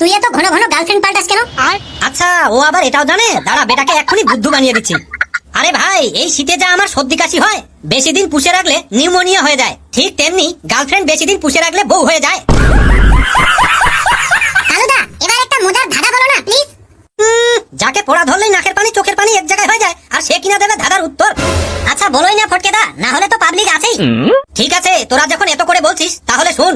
তুই এত ঘন ঘন গার্লফ্রেন্ড পাল্টাস কেন? আর? আচ্ছা ও আবার এটাও জানে? দাঁড়া বেটাকে এক্ষুনি বুদ্ধু বানিয়ে দিচ্ছি। আরে ভাই এই শীতে যা আমার সর্দি কাশি হয় বেশি দিন পুষে রাখলে নিউমোনিয়া হয়ে যায়। ঠিক তেমনি গার্লফ্রেন্ড বেশি দিন পুষে রাখলে বউ হয়ে যায়। কালুদা এবার একটা মজার ধাঁধা বলো না প্লিজ যাকে পড়া ধরলেই নাকের পানি চোখের পানি এক জায়গায় হয়ে যায় আর সে কিনা দেবে ধাঁধার উত্তর। আচ্ছা বলোই না ফটকে দা না হলে তো পাবলিক আছেই। ঠিক আছে তোরা যখন এত করে বলছিস তাহলে শুন।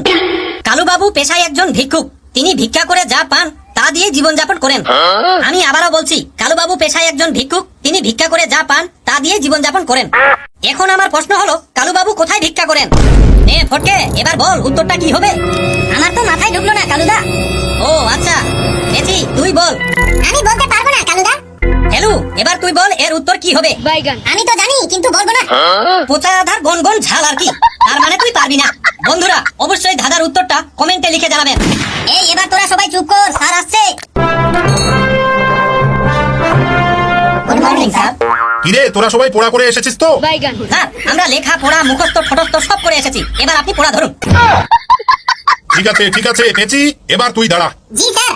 কালুবাবু পেশায় একজন ভিক্ষুক। তিনি ভিক্ষা করে যা পান তা দিয়ে জীবনযাপন করেন। আমি আবারও বলছি কালুবাবু পেশায় একজন ভিক্ষুক তিনি ভিক্ষা করে যা পান তা দিয়ে জীবনযাপন করেন। এখন আমার প্রশ্ন হলো কালুবাবু কোথায় ভিক্ষা করেন? এ ফটকে এবার বল উত্তরটা কি হবে? আমার তো মাথায় ঢুকলো না কালুদা। ও আচ্ছা এসি তুই বল। আমি বলতে এবার তুই বল এর উত্তর কি হবে? আমি তো জানি কিন্তু বলব না। পোচা আধার গন গন ঝাল আর কি। তার মানে তুই পারবি না। বন্ধুরা অবশ্যই ধাঁধার উত্তরটা কমেন্টে লিখে জানাবেন। এই এবার তোরা সবাই চুপ কর স্যার আসছে। গুড মর্নিং স্যার কিরে তোরা সবাই পড়া করে এসেছিস তো? স্যার আমরা লেখা পড়া মুখস্থ ঠটস্থ সব করে এসেছি। এবার আপনি পড়া ধরুন। ঠিক আছে ঠিক আছে পেঁচি এবার তুই দাঁড়া। জি স্যার।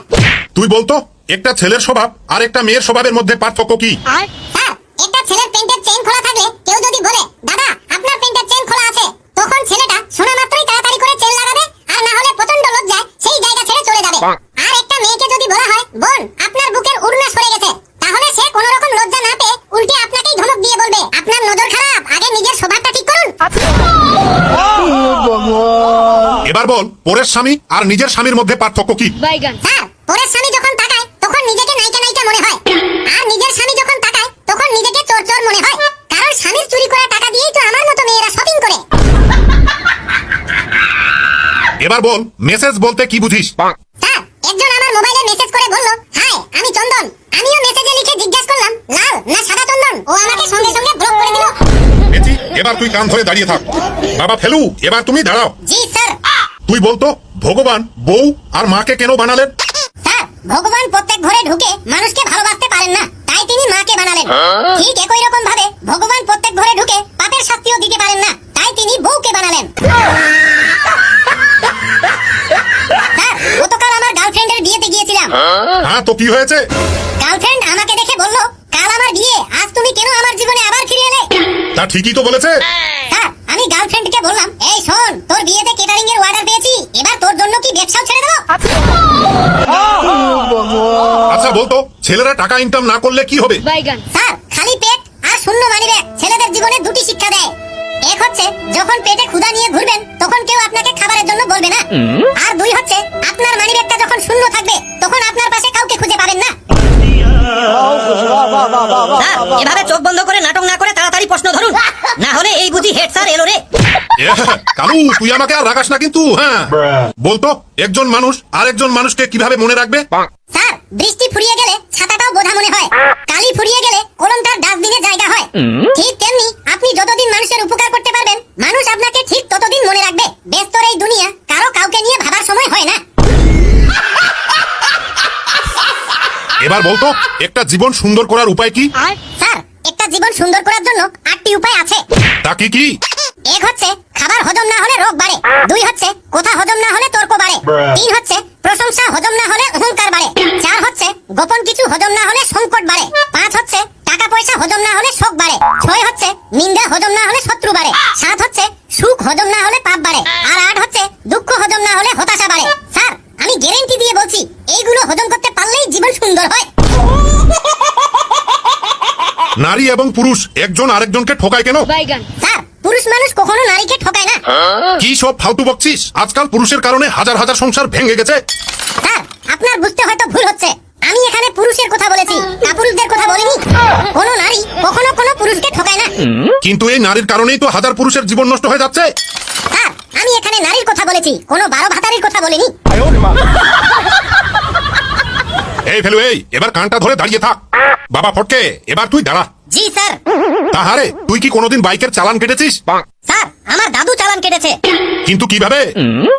তুই বলতো? একটা ছেলের স্বভাব আর একটা মেয়ের স্বভাবের মধ্যে পার্থক্য কি? একটা ছেলের প্যান্টের চেইন খোলা থাকলে কেউ যদি বলে দাদা আপনার প্যান্টের চেইন খোলা আছে। তখন ছেলেটা শোনা মাত্রই তাড়াতাড়ি করে চেইন লাগাবে আর না হলে প্রচণ্ড লজ্জায় সেই জায়গা ছেড়ে চলে যাবে। আর একটা মেয়েকে যদি বলা হয় বোন আপনার বুকের উড়না সরে গেছে। তাহলে সে কোনো রকম লজ্জা না পেয়ে উল্টে আপনাকেই ধমক দিয়ে বলবে আপনার নজর খারাপ আগে নিজের স্বভাবটা ঠিক করুন। এবার বল পরের স্বামী আর নিজের স্বামীর মধ্যে পার্থক্য কি? স্যার পরের স্বামী মনে হয়। আর নিজের স্বামী যখন তাকায় তখন নিজেকে চোর চোর মনে হয়। কারণ স্বামীর চুরি করা টাকা দিয়েই তো আমার মতো মেয়েরা শপিং করে। এবার বল মেসেজ বলতে কি বুঝিস? স্যার একজন আমার মোবাইলে মেসেজ করে বলল হাই আমি চন্দন। আমিও মেসেজে লিখে জিজ্ঞেস করলাম লাল না সাদা চন্দন? ও আমাকে সঙ্গে সঙ্গে ব্লক করে দিল। পেঁচি এবার তুই কান ধরে দাঁড়িয়ে থাক। বাবা ফেলু এবার তুমি দাঁড়াও। জি স্যার। তুই বলতো ভগবান বউ আর মাকে কেন বানালেন? ভগবান প্রত্যেক ঘরে ঢুকে মানুষকে ভালোবাসতে পারেন না তাই তিনি মাকে বানালেন। ঠিক একই রকম ভাবে ভগবান প্রত্যেক ঘরে ঢুকে পাপের শাস্তিও দিতে পারেন না তাই তিনি বউকে বানালেন। গতকাল আমার গার্লফ্রেন্ডের বিয়েতে গিয়েছিলাম। হ্যাঁ? তো কি হয়েছে? গার্লফ্রেন্ড আমাকে দেখে বলল কাল আমার বিয়ে আজ তুমি কেন আমার জীবনে আবার ফিরে এলে? তা ঠিকই তো বলেছে। স্যার আমি গার্লফ্রেন্ডকে বললাম এই শোন তোর বিয়েতে কেটারিং এর অর্ডার পেয়েছি এবার তোর জন্য কি ব্যবসাও ছেড়ে দেবো? আচ্ছা। বলতো ছেলেরা টাকা ইনকাম না করলে কি হবে? স্যার খালি পেট আর শূন্য মানিব্যাগ ছেলেদের জীবনে দুটি শিক্ষা দেয়। এক হচ্ছে যখন পেটে ক্ষুধা নিয়ে ঘুরবেন তখন কেউ আপনাকে খাবারের জন্য বলবে না। আর দুই হচ্ছে আপনার মানিব্যাগটা যখন শূন্য থাকবে তখন আপনার পাশে কাউকে খুঁজে পাবেন না। এভাবে চোখ বন্ধ করে নাটক না করে তাড়াতাড়ি প্রশ্ন ধরুন। না হলে এই বুঝি হেড স্যার এলো রে। কালু তুই আমাকে আর রাগাস না কিন্তু হ্যাঁ? বলতো একজন মানুষ আরেকজন মানুষকে কীভাবে মনে রাখবে? স্যার বৃষ্টি ফুরিয়ে গেলে ছাতাটাও বোঝা মনে হয়। কালি ফুরিয়ে গেলে কলমটার ডাস্টবিনে জায়গা হয়। ঠিক তেমনি আপনি যতদিন মানুষের উপকার করতে পারবেন মানুষ আপনাকে ঠিক ততদিন মনে রাখবে। ব্যস্তর এই দুনিয়া কারও কাউকে নিয়ে ভাবার সময় হয় না। এবার বলতো একটা জীবন সুন্দর করার উপায় কি? স্যার একটা জীবন সুন্দর করার জন্য আটটি উপায় আছে। তা কি কি? এক হচ্ছে খাবার হজম না হলে রোগ বাড়ে দুই হচ্ছে কথা হজম না হলে তর্ক বাড়ে তিন হচ্ছে প্রশংসা হজম না হলে অহংকার বাড়ে চার হচ্ছে গোপন কিছু হজম না হলে সংকট বাড়ে পাঁচ হচ্ছে টাকা পয়সা হজম না হলে শোক বাড়ে ছয় হচ্ছে নিন্দা হজম না হলে শত্রু বাড়ে সাত হচ্ছে সুখ হজম না হলে পাপ বাড়ে আর আট হচ্ছে দুঃখ হজম না হলে হতাশা বাড়ে। স্যার আমি গ্যারেন্টি দিয়ে বলছি এইগুলো হজম করতে পারলেই জীবন সুন্দর হয়। নারী এবং পুরুষ একজন আরেকজনকে ঠকায় কেন? স্যার পুরুষ মানুষ কখনো নারীকে ঠকায় না। কি সব ফালতু বকছিস? আজকাল পুরুষের কারণে হাজার হাজার সংসার ভেঙে গেছে। স্যার আপনার বুঝতে হয়তো ভুল হচ্ছে। আমি এখানে পুরুষের কথা বলেছি। কাপুরুষদের কথা বলিনি। কোনো নারী কখনো কোনো পুরুষকে ঠকায় না। কিন্তু এই নারীর কারণেই তো হাজার পুরুষের জীবন নষ্ট হয়ে যাচ্ছে। স্যার আমি এখানে নারীর কথা বলেছি। কোনো বারো ভাতারির কথা বলিনি। এই ফেলু এই এবার কানটা ধরে দাঁড়িয়ে থাক। বাবা ফটকে এবার তুই দাঁড়া। জি স্যার। তাহারে তুই কি কোনোদিন বাইকের চালান কেটেছিস? স্যার আমার দাদু চালান কেটেছে। কিন্তু কীভাবে?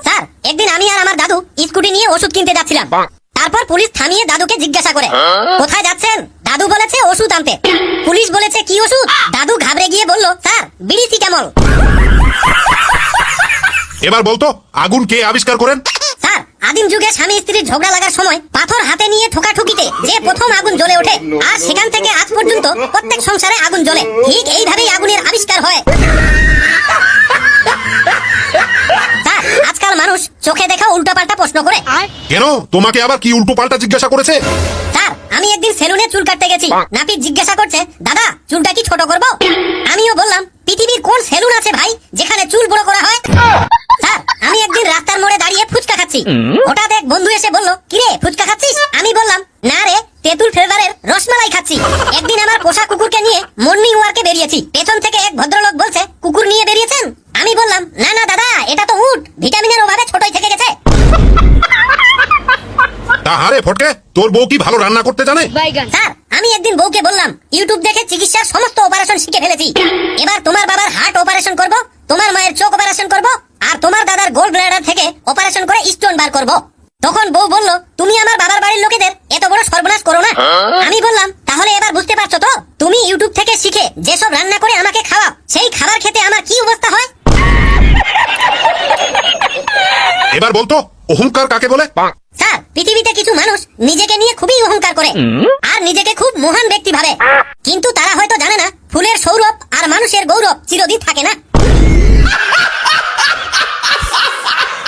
স্যার একদিন আমি আর আমার দাদু স্কুটি নিয়ে ওষুধ কিনতে যাচ্ছিলাম। তারপর পুলিশ থামিয়ে দাদুকে জিজ্ঞাসা করে কোথায় যাচ্ছেন? দাদু বলেছে ওষুধ আনতে। পুলিশ বলেছে কি ওষুধ? দাদু ঘাবড়ে গিয়ে বলল স্যার বিড়ি সিটামল এবার বলতো আগুন কে আবিষ্কার করেন? আদিম যুগে স্বামী স্ত্রীর ঝগড়া লাগার সময় পাথর হাতে নিয়ে ঠোকাঠুকিতে যে প্রথম আগুন জ্বলে ওঠে আর সেখান থেকে আজ পর্যন্ত প্রত্যেক সংসারে আগুন জ্বলে। ঠিক এইভাবেই আগুনের আবিষ্কার হয়। আজকাল মানুষ চোখে দেখা উল্টোপাল্টা প্রশ্ন করে। কেন? তোমাকে আবার কি উল্টো পাল্টা জিজ্ঞাসা করেছে? স্যার আমি একদিন সেলুনে চুল কাটতে গেছি। নাপিত জিজ্ঞাসা করছে দাদা চুলটা কি ছোট করব? আমিও বললাম পৃথিবীর কোন সেলুন আছে ভাই যেখানে চুল বড় করা হয়? খাচ্ছি। হঠাৎ এক বন্ধু এসে বলল কিরে ফুচকা খাচ্ছিস? আমি বললাম না রে তেঁতুল ফ্লেভারের রসমালাই খাচ্ছি। একদিন আমার পোষা কুকুরকে নিয়ে মর্নিং ওয়ার্কে বেরিয়েছি। পেছন থেকে এক ভদ্রলোক বলছে কুকুর নিয়ে বেরিয়েছেন? আমি বললাম না না দাদা এটা তো উট। ভিটামিনের অভাবে ছোটই থেকে গেছে। তা হারে ফটকে তোর বউ কি ভালো রান্না করতে জানে? স্যার আমি একদিন বউকে বললাম ইউটিউব দেখে চিকিৎসার সমস্ত অপারেশন শিখে ফেলেছি। এবার তোমার বাবার হার্ট অপারেশন করব তোমার মায়ের চোখ অপারেশন করব আর তোমার দাদার গোল্ড ব্লাডার থেকে অপারেশন করে স্টোন বার করব। তখন বউ বলল তুমি আমার বাবার বাড়ির লোকেদের এত বড় সর্বনাশ করো না। আমি বললাম তাহলে এবার বুঝতে পারছ তো তুমি ইউটিউব থেকে শিখে যেসব রান্না করে আমাকে খাওয়াও সেই খাবার খেতে আমার কি অবস্থা হয়? এবার বলতো অহংকার কাকে বলে? স্যার পৃথিবীতে কিছু মানুষ নিজেকে নিয়ে খুবই অহংকার করে আর নিজেকে খুব মহান ব্যক্তি ভাবে। কিন্তু তারা হয়তো জানে না ফুলের সৌরভ আর মানুষের গৌরব চিরদিন থাকে না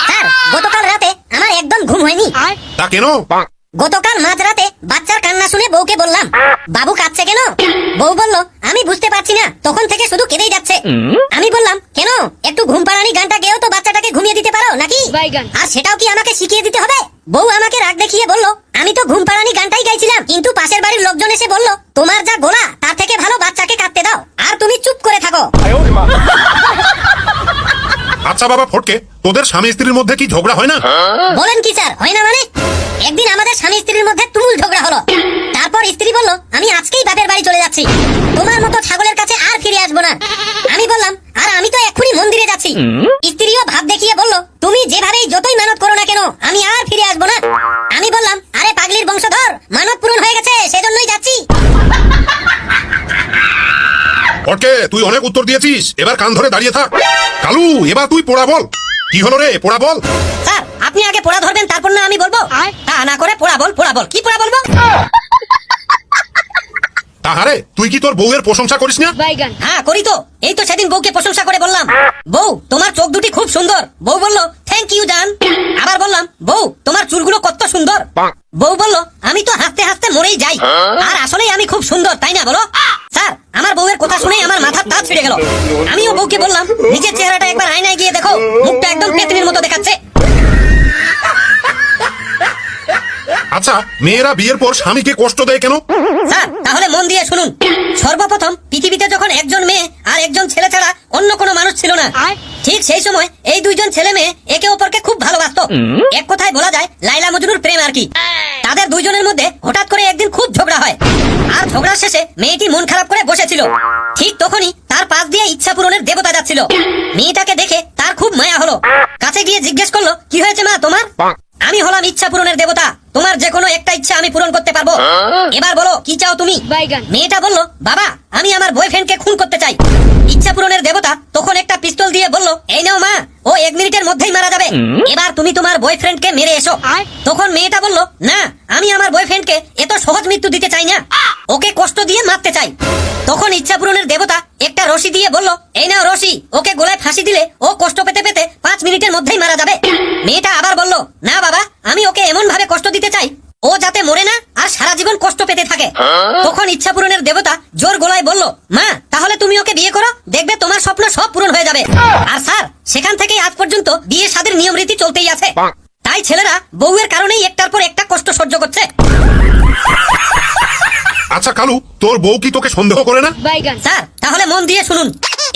স্যার গতকাল রাতে আমার একদম ঘুম হয়নি তা কেন? গতকাল মাঝরাতে বাচ্চার কান্না শুনে বউকে বললাম বাবু কাঁদছে কেন? বউ বলল আমি বুঝতে পারছি না তখন থেকে শুধু কেঁদেই যাচ্ছে। আমি বললাম কেন? একটু ঘুম পাড়ানি গানটা গেয়েও তো বাচ্চাটাকে ঘুমিয়ে দিতে পারো নাকি? আর সেটাও কি আমাকে শিখিয়ে দিতে হবে? বউ আমাকে রাগ দেখিয়ে বলল আমি তো ঘুম পাড়ানি গানটাই গাইছিলাম কিন্তু পাশের বাড়ির লোকজন এসে বলল তোমার যা গোলা তার থেকে ভালো বাচ্চাকে কাঁদতে দাও আর তুমি চুপ করে থাকো। আচ্ছা বাবা, ফটকে। তোদের স্বামী স্ত্রীর মধ্যে কি ঝগড়া হয় না? বলেন কি স্যার, হয় না মানে? একদিন আমাদের স্বামী স্ত্রীর মধ্যে তুমুল ঝগড়া হলো। তারপর স্ত্রী বলল, আমি আজকেই বাপের বাড়ি চলে যাচ্ছি। তোমার মতো ছাগলের কাছে আর ফিরে আসব না। আমি বললাম, আর আমি তো এক্ষুনি মন্দিরে যাচ্ছি। দিয়েছিস? এবার কান ধরে দাঁড়িয়ে থাক। কালু এবার তুই পোড়া বল। কি হলো রে পোড়া বল? স্যার আপনি আগে পোড়া ধরবেন তারপর না আমি বলব? তা না করে পোড়া বল পোড়া বল। কি পোড়া বলব? তাহারে তুই কি তোর বউয়ের প্রশংসা করিস না? হ্যাঁ করি তো। এই তো সেদিন বউকে প্রশংসা করে বললাম। বউ তোমার চোখ দুটি খুব সুন্দর। বউ বলল থ্যাংক ইউ জান আবার বললাম বউ তোমার চুলগুলো কত সুন্দর? বউ বলল আমি তো হাসতে হাসতে মরেই যাই। আর আসলেই আমি খুব সুন্দর তাই না বলো স্যার আমার বউয়ের কথা শুনে আমার ছিঁড়ে গেল। আমিও বউকে বললাম নিজের চেহারাটা একবার আয়নায় গিয়ে দেখো মুখটা একদম পেতনির মতো দেখাচ্ছে। আচ্ছা মেয়েরা বিয়ের পর স্বামীকে কষ্ট দেয় কেন? স্যার তাহলে মন দিয়ে শুনুন। সর্বপ্রথম পৃথিবীতে যখন একজন মেয়ে আর একজন ছেলে ছাড়া অন্য কোনো মানুষ ছিল না ঠিক সেই সময় এই দুইজন ছেলে মেয়ে একে অপরকে খুব ভালোবাসতো। এক কথায় বলা যায় লাইলা মজনুর প্রেম আর কি। তাদের দুইজনের মধ্যে হঠাৎ করে একদিন খুব ঝগড়া হয়। আর ঝগড়ার শেষে মেয়েটি মন খারাপ করে বসেছিল। ঠিক তখনই তার পাশ দিয়ে ইচ্ছা পূরণের দেবতা যাচ্ছিল। মেয়েটাকে দেখে তার খুব মায়া হলো। কাছে গিয়ে জিজ্ঞেস করল কি হয়েছে মা তোমার? আমি হলাম ইচ্ছা পূরণের দেবতা। তোমার যে কোনো একটা ইচ্ছা আমি পূরণ করতে পারব। এবার বলো কি চাও তুমি? মেয়েটা বলল বাবা আমি আমার বয়ফ্রেন্ডকে খুন করতে চাই। ইচ্ছা পূরণের দেবতা তখন একটা পিস্তল দিয়ে বলল এই নাও মা ও এক মিনিটের মধ্যেই মারা যাবে। এবার তুমি তোমার বয়ফ্রেন্ডকে মেরে এসো। তখন মেয়েটা বলল না আমি আমার বয়ফ্রেন্ডকে এত সহজ মৃত্যু দিতে চাই না। ওকে কষ্ট দিয়ে মারতে চাই। তখন ইচ্ছা পূরণের দেবতা একটা রশি দিয়ে বলল এই নাও রশি ওকে গোলায় ফাঁসি দিলে ও কষ্ট পেতে পেতে পাঁচ মিনিটের মধ্যেই মারা যাবে। মেয়েটা আবার বলল না বাবা আমি ওকে এমন ভাবে কষ্ট দিতে চাই ও যাতে মরে না আর সারা জীবন কষ্ট পেতে থাকে। তখন ইচ্ছা পূরণের দেবতা জোর গলায় বলল মা তাহলে তুমি ওকে বিয়ে করো দেখবে তোমার স্বপ্ন সব পূরণ হয়ে যাবে। আর স্যার সেখান থেকেই আজ পর্যন্ত বিয়ে সাদের নিয়ম রীতি চলতেই আছে। তাই ছেলেরা বউয়ের কারণেই একটার পর একটা কষ্ট সহ্য করছে। আচ্ছা কালু তোর বউ কি তোকে সন্দেহ করে না? স্যার তাহলে মন দিয়ে শুনুন।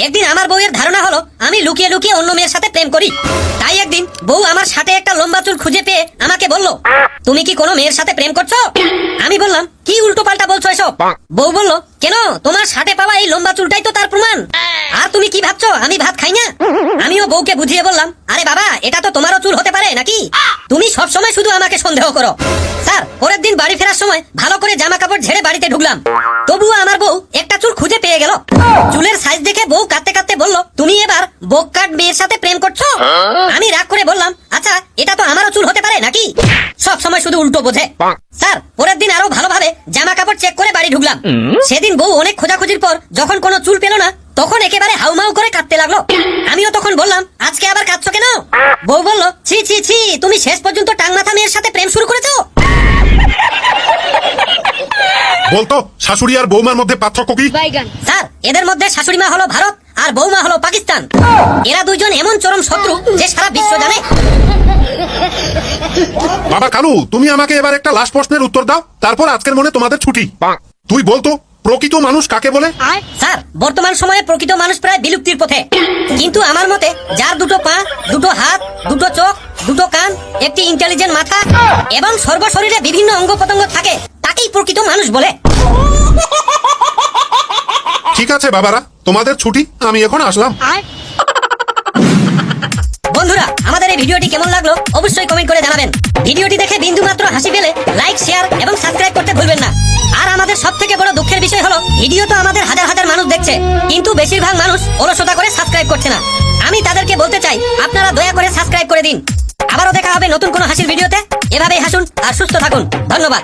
একদিন আমার বউয়ের ধারণা হলো, আমি লুকিয়ে লুকিয়ে অন্য মেয়ের সাথে প্রেম করি। তাই একদিন বউ আমার সাথে একটা লম্বা চুল খুঁজে পেয়ে আমাকে বলল, তুমি কি কোনো মেয়ের সাথে প্রেম করছ? আমি বললাম, কি উল্টো পাল্টা বলছো এসব? বউ বলল, কেন? তোমার সাথে পাওয়া এই লম্বা চুলটাই তো তার প্রমাণ। আর তুমি কি ভাবছ? আমি ভাত খাই না? আমিও বউকে বুঝিয়ে বললাম, আরে বাবা, এটা তো তোমারও চুল হতে পারে নাকি? তুমি সব সময় শুধু আমাকে সন্দেহ করো। স্যার, পরের দিন বাড়ি ফেরার সময় ভালো করে জামা কাপড় ঝেড়ে বাড়িতে ঢুকলাম। তবুও আমার বউ একটা চুল খুঁজে পেয়ে গেল। চুলের সাইজ দেখে বউ কাঁদতে কাঁদতে বলল তুমি এবার বোকাট মেয়ের সাথে প্রেম করছ? আমি রাগ করে বললাম আচ্ছা এটা তো আমারও চুল হতে পারে নাকি? সব সময় শুধু উল্টো বোঝে। স্যার পরের দিন আরও ভালোভাবে জামা কাপড় চেক করে বাড়ি ঢুকলাম। সেদিন বউ অনেক খোঁজাখুঁজির পর যখন কোনো চুল পেল না তখন একেবারে হাউমাউ করে কাঁদতে লাগল। আমিও তখন বললাম আজকে আবার কাঁদছো কেন? বউ বলল ছি ছি ছি তুমি শেষ পর্যন্ত টাং মাথা মেয়ের সাথে প্রেম শুরু করেছ? বলতো শাশুড়ি আর বৌমার মধ্যে পার্থক্য কি? স্যার এদের মধ্যে শাশুড়ি মা হলো ভারত আর বৌমা হলো পাকিস্তান। এরা দুইজন এমন চরম শত্রু যে সারা বিশ্ব জানে। বাবা কালু তুমি আমাকে এবার একটা লাস্ট প্রশ্নের উত্তর দাও তারপর আজকের মনে তোমাদের ছুটি। তুই বলতো প্রকৃত মানুষ কাকে বলে? স্যার বর্তমান সময়ে প্রকৃত মানুষ প্রায় বিলুপ্তির পথে। কিন্তু আমার মতে যার দুটো পা দুটো হাত দুটো চোখ দুটো কান একটি ইন্টেলিজেন্ট মাথা এবং সর্বশরীরে বিভিন্ন অঙ্গ প্রত্যঙ্গ থাকে তাকেই প্রকৃত মানুষ বলে। ঠিক আছে, বাবারা। তোমাদের ছুটি, আমি এখন আসলাম। বন্ধুরা, আমাদের এই ভিডিওটি কেমন লাগল অবশ্যই কমেন্ট করে জানাবেন। ভিডিওটি দেখে বিন্দু মাত্র হাসি পেলে লাইক শেয়ার এবং সাবস্ক্রাইব করতে ভুলবেন না। আর আমাদের সব থেকে বড় দুঃখের বিষয় হলো ভিডিও তো আমাদের হাজার হাজার মানুষ দেখছে, কিন্তু বেশিরভাগ মানুষ অলসতা করে সাবস্ক্রাইব করছে না। আমি তাদেরকে বলতে চাই, আপনারা দয়া করে সাবস্ক্রাইব করে দিন। আবারও দেখা হবে নতুন কোনো হাসির ভিডিওতে। এভাবেই হাসুন আর সুস্থ থাকুন। ধন্যবাদ।